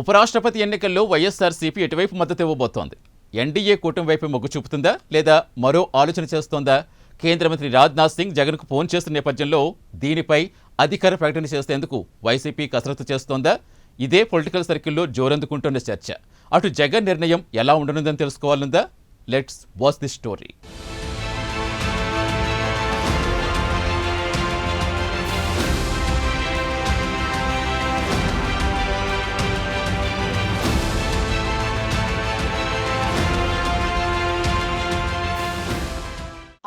ఉపరాష్ట్రపతి ఎన్నికల్లో వైఎస్ఆర్సీపీ ఎటువైపు మద్దతు ఇవ్వబోతోంది? ఎన్డీఏ కూటమి వైపు మొగ్గు చూపుతుందా? లేదా మరో ఆలోచన చేస్తోందా? కేంద్ర మంత్రి రాజ్నాథ్ సింగ్ జగన్కు ఫోన్ చేస్తున్న నేపథ్యంలో దీనిపై అధికార ప్రకటన చేసేందుకు వైసీపీ కసరత్తు చేస్తోందా? ఇదే పొలిటికల్ సర్కిల్లో జోరందుకుంటున్న చర్చ. అటు జగన్ నిర్ణయం ఎలా ఉండనుందని తెలుసుకోవాలందా లెట్స్ వాచ్ ది స్టోరీ.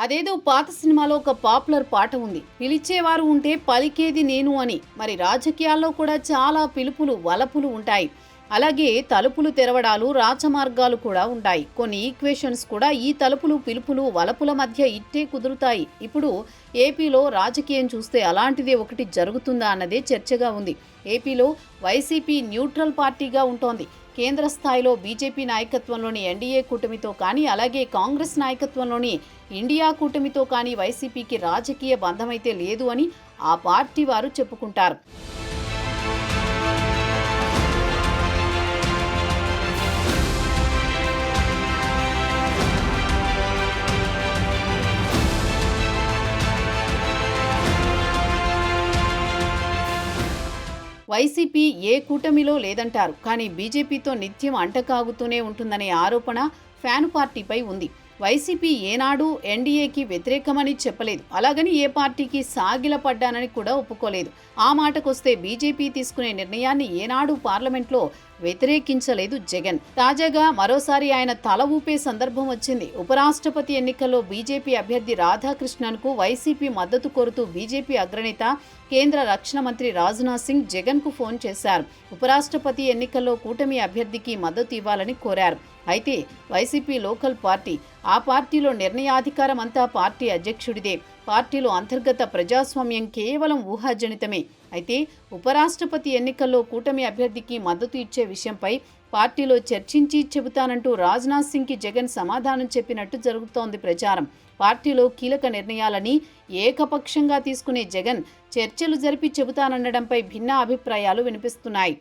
అదేదో పాత సినిమాలో ఒక పాపులర్ పాట ఉంది. పిలిచేవారు ఉంటే పలికేది నేను అని. మరి రాజకీయాల్లో కూడా చాలా పిలుపులు వలపులు ఉంటాయి. అలాగే తలుపులు తెరవడాలు రాచమార్గాలు కూడా ఉంటాయి. కొన్ని ఈక్వేషన్స్ కూడా ఈ తలుపులు పిలుపులు వలపుల మధ్య ఇట్టే కుదురుతాయి. ఇప్పుడు ఏపీలో రాజకీయం చూస్తే అలాంటిదే ఒకటి జరుగుతుందా అన్నదే చర్చగా ఉంది. ఏపీలో వైసీపీ న్యూట్రల్ పార్టీగా ఉంటోంది. కేంద్ర స్థాయిలో బీజేపీ నాయకత్వంలోని ఎన్డీఏ కూటమితో కానీ అలాగే కాంగ్రెస్ నాయకత్వంలోని ఇండియా కూటమితో కానీ వైసీపీకి రాజకీయ బంధమైతే లేదు అని ఆ పార్టీ వారు చెప్పుకుంటారు. వైసీపీ ఏ కూటమిలో లేదంటారు. కానీ బీజేపీతో నిత్యం అంటకాగుతూనే ఉంటుందనే ఆరోపణ ఫ్యాన్ పార్టీపై ఉంది. వైసీపీ ఏనాడు ఎన్డీఏకి వ్యతిరేకమని చెప్పలేదు. అలాగని ఏ పార్టీకి సాగిలపడ్డానని కూడా ఒప్పుకోలేదు. ఆ మాటకొస్తే బీజేపీ తీసుకునే నిర్ణయాన్ని ఏనాడు పార్లమెంట్లో వ్యతిరేకించలేదు జగన్. తాజాగా మరోసారి ఆయన తల ఊపే సందర్భం వచ్చింది. ఉపరాష్ట్రపతి ఎన్నికల్లో బీజేపీ అభ్యర్థి రాధాకృష్ణన్కు వైసీపీ మద్దతు కోరుతూ బీజేపీ అగ్రనేత కేంద్ర రక్షణ మంత్రి రాజ్నాథ్ సింగ్ జగన్కు ఫోన్ చేశారు. ఉపరాష్ట్రపతి ఎన్నికల్లో కూటమి అభ్యర్థికి మద్దతు ఇవ్వాలని కోరారు. అయితే వైసీపీ లోకల్ పార్టీ ఆ పార్టీలో నిర్ణయాధికారం అంతా పార్టీ అధ్యక్షుడిదే. పార్టీలో అంతర్గత ప్రజాస్వామ్యం కేవలం ఊహాజనితమే. అయితే ఉపరాష్ట్రపతి ఎన్నికల్లో కూటమి అభ్యర్థికి మద్దతు ఇచ్చే విషయంపై పార్టీలో చర్చించి చెబుతానంటూ రాజ్నాథ్ సింగ్కి జగన్ సమాధానం చెప్పినట్టు జరుగుతోంది ప్రచారం. పార్టీలో కీలక నిర్ణయాలని ఏకపక్షంగా తీసుకునే జగన్ చర్చలు జరిపి చెబుతాననడంపై భిన్న అభిప్రాయాలు వినిపిస్తున్నాయి.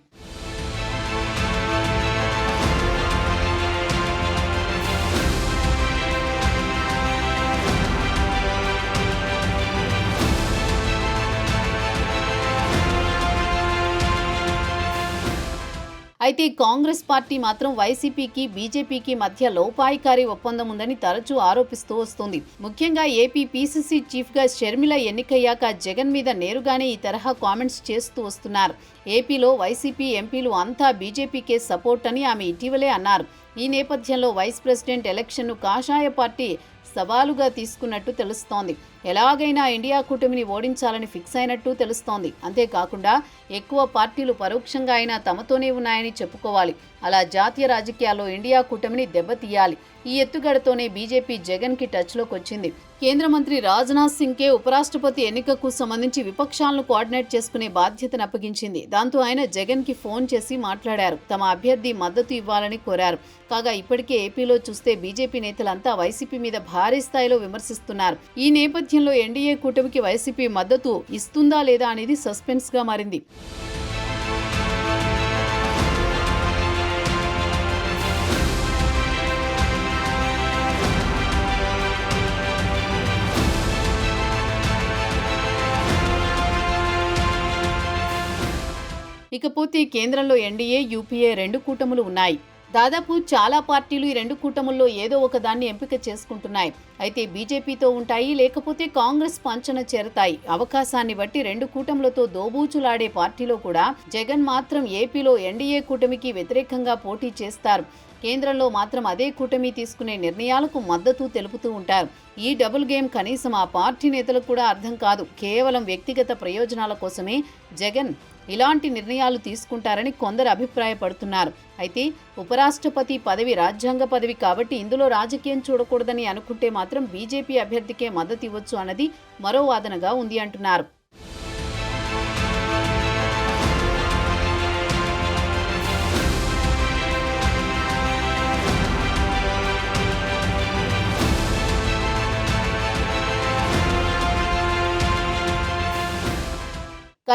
అయితే కాంగ్రెస్ పార్టీ మాత్రం వైసీపీకి బీజేపీకి మధ్య లోపాయికారి ఒప్పందం ఉందని తరచూ ఆరోపిస్తూ వస్తుంది. ముఖ్యంగా ఏపీ పీసీసీ చీఫ్గా షర్మిల ఎన్నికయ్యాక జగన్ మీద నేరుగానే ఈ తరహా కామెంట్స్ చేస్తూ వస్తున్నారు. ఏపీలో వైసీపీ ఎంపీలు అంతా బీజేపీకే సపోర్ట్ అని ఆమె ఇటీవలే అన్నారు. ఈ నేపథ్యంలో వైస్ ప్రెసిడెంట్ ఎలక్షన్ను కాషాయ పార్టీ సవాలుగా తీసుకున్నట్టు తెలుస్తోంది. ఎలాగైనా ఇండియా కూటమిని ఓడించాలని ఫిక్స్ అయినట్టు తెలుస్తోంది. అంతేకాకుండా ఎక్కువ పార్టీలు పరోక్షంగా అయినా తమతోనే ఉన్నాయని చెప్పుకోవాలి. అలా జాతీయ రాజకీయాల్లో ఇండియా కూటమిని దెబ్బతీయాలి. ఈ ఎత్తుగడతోనే బీజేపీ జగన్కి టచ్లోకి వచ్చింది. కేంద్ర మంత్రి రాజ్నాథ్ సింగ్కే ఉపరాష్ట్రపతి ఎన్నికకు సంబంధించి విపక్షాలను కోఆర్డినేట్ చేసుకునే బాధ్యతను అప్పగించింది. దాంతో ఆయన జగన్కి ఫోన్ చేసి మాట్లాడారు. తమ అభ్యర్థి మద్దతు ఇవ్వాలని కోరారు. కాగా ఇప్పటికే ఏపీలో చూస్తే బీజేపీ నేతలంతా వైసీపీ మీద భారీ స్థాయిలో విమర్శిస్తున్నారు. ఈ నేపథ్యం నేపథ్యంలో ఎన్డీఏ కూటమికి వైసీపీ మద్దతు ఇస్తుందా లేదా అనేది సస్పెన్స్గా మారింది. ఇకపోతే కేంద్రంలో ఎన్డీఏ యూపీఏ రెండు కూటములు ఉన్నాయి. దాదాపు చాలా పార్టీలు ఈ రెండు కూటముల్లో ఏదో ఒక దాన్ని ఎంపిక చేసుకుంటున్నాయి. అయితే బీజేపీతో ఉంటాయి లేకపోతే కాంగ్రెస్ పంచన చేరతాయి. అవకాశాన్ని బట్టి రెండు కూటములతో దోబూచులాడే పార్టీలో కూడా జగన్ మాత్రం ఏపీలో ఎన్డీఏ కూటమికి వ్యతిరేకంగా పోటీ చేస్తారు. కేంద్రంలో మాత్రం అదే కూటమి తీసుకునే నిర్ణయాలకు మద్దతు తెలుపుతూ ఉంటారు. ఈ డబుల్ గేమ్ కనీసం ఆ పార్టీ నేతలకు కూడా అర్థం కాదు. కేవలం వ్యక్తిగత ప్రయోజనాల కోసమే జగన్ ఇలాంటి నిర్ణయాలు తీసుకుంటారని కొందరు అభిప్రాయపడుతున్నారు. అయితే ఉపరాష్ట్రపతి పదవి రాజ్యాంగ పదవి కాబట్టి ఇందులో రాజకీయం చూడకూడదని అనుకుంటే మాత్రం బీజేపీ అభ్యర్థికే మద్దతు ఇవ్వచ్చు అన్నది మరో వాదనగా ఉంది అంటున్నారు.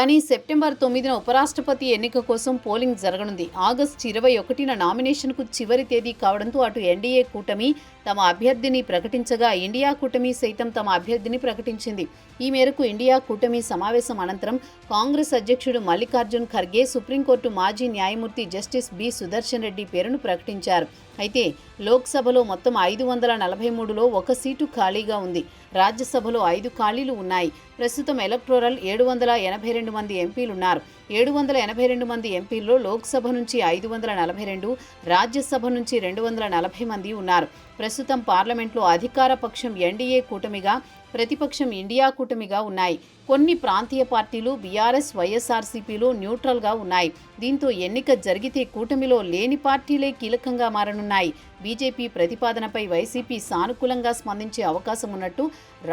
కానీ సెప్టెంబర్ తొమ్మిదిన ఉపరాష్ట్రపతి ఎన్నిక కోసం పోలింగ్ జరగనుంది. ఆగస్టు ఇరవై ఒకటిన నామినేషన్కు చివరి తేదీ కావడంతో అటు ఎన్డీఏ కూటమి తమ అభ్యర్థిని ప్రకటించగా ఇండియా కూటమి సైతం తమ అభ్యర్థిని ప్రకటించింది. ఈ మేరకు ఇండియా కూటమి సమావేశం అనంతరం కాంగ్రెస్ అధ్యక్షుడు మల్లికార్జున్ ఖర్గే సుప్రీంకోర్టు మాజీ న్యాయమూర్తి జస్టిస్ బి. సుదర్శన్ రెడ్డి పేరును ప్రకటించారు. అయితే లోక్సభలో మొత్తం ఐదు వందల నలభై మూడులో ఒక సీటు ఖాళీగా ఉంది. రాజ్యసభలో ఐదు ఖాళీలు ఉన్నాయి. ప్రస్తుతం ఎలక్టోరల్ ఏడు వందల ఎనభై రెండు రెండు మంది ఎంపీలున్నారు. ఏడు వందల ఎనభై రెండు మంది ఎంపీల్లో లోక్సభ నుంచి ఐదు వందల నలభై రెండు రాజ్యసభ నుంచి రెండు వందల నలభై మంది ఉన్నారు. ప్రస్తుతం పార్లమెంట్లో అధికార పక్షం ఎన్డీఏ కూటమిగా ప్రతిపక్షం ఇండియా కూటమిగా ఉన్నాయి. కొన్ని ప్రాంతీయ పార్టీలు బీఆర్ఎస్ వైఎస్ఆర్సీపీలు న్యూట్రల్గా ఉన్నాయి. దీంతో ఎన్నిక జరిగితే కూటమిలో లేని పార్టీలే కీలకంగా మారనున్నాయి. బీజేపీ ప్రతిపాదనపై వైసీపీ సానుకూలంగా స్పందించే అవకాశం ఉన్నట్టు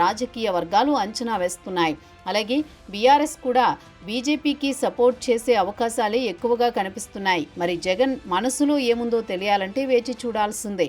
రాజకీయ వర్గాలు అంచనా వేస్తున్నాయి. అలాగే బీఆర్ఎస్ కూడా బీజేపీకి సపోర్ట్ చేసే అవకాశాలే ఎక్కువగా కనిపిస్తున్నాయి. మరి జగన్ మనసులో ఏముందో తెలియాలంటే వేచి చూడాల్సిందే.